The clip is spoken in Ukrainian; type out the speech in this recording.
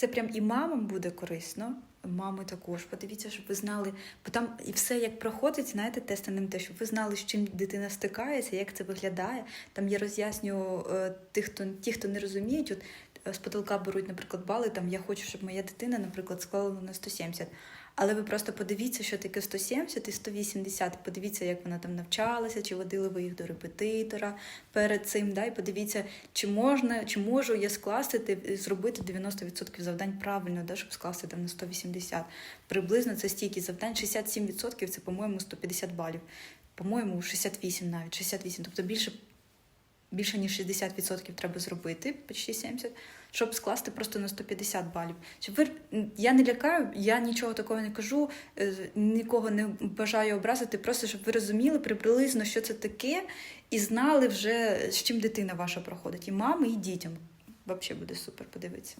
Це прям і мамам буде корисно. Мами також подивіться, щоб ви знали, бо там і все як проходить, знаєте, тест те, щоб ви знали, з чим дитина стикається, як це виглядає. Там я роз'яснюю е, тих, хто ті, хто не розуміють, от з потолка беруть, наприклад, бали. Там я хочу, щоб моя дитина, наприклад, склала на 170. Але ви просто подивіться, що таке 170 і 180. Подивіться, як вона там навчалася, чи водили ви їх до репетитора перед цим. Да? І подивіться, чи можна, чи можу я скласти зробити 90% завдань правильно, да? щоб скласти там на 180. Приблизно це стільки завдань. 67% це, по-моєму, 150 балів. По-моєму, 68 навіть, 68. Тобто більше більше ніж 60% треба зробити, почти 70, щоб скласти просто на 150 балів. Щоб ви я не лякаю, я нічого такого не кажу, е, нікого не бажаю образити, просто щоб ви розуміли приблизно, що це таке, і знали вже, з чим дитина ваша проходить, і мами, і дітям. Взагалі буде супер подивитися.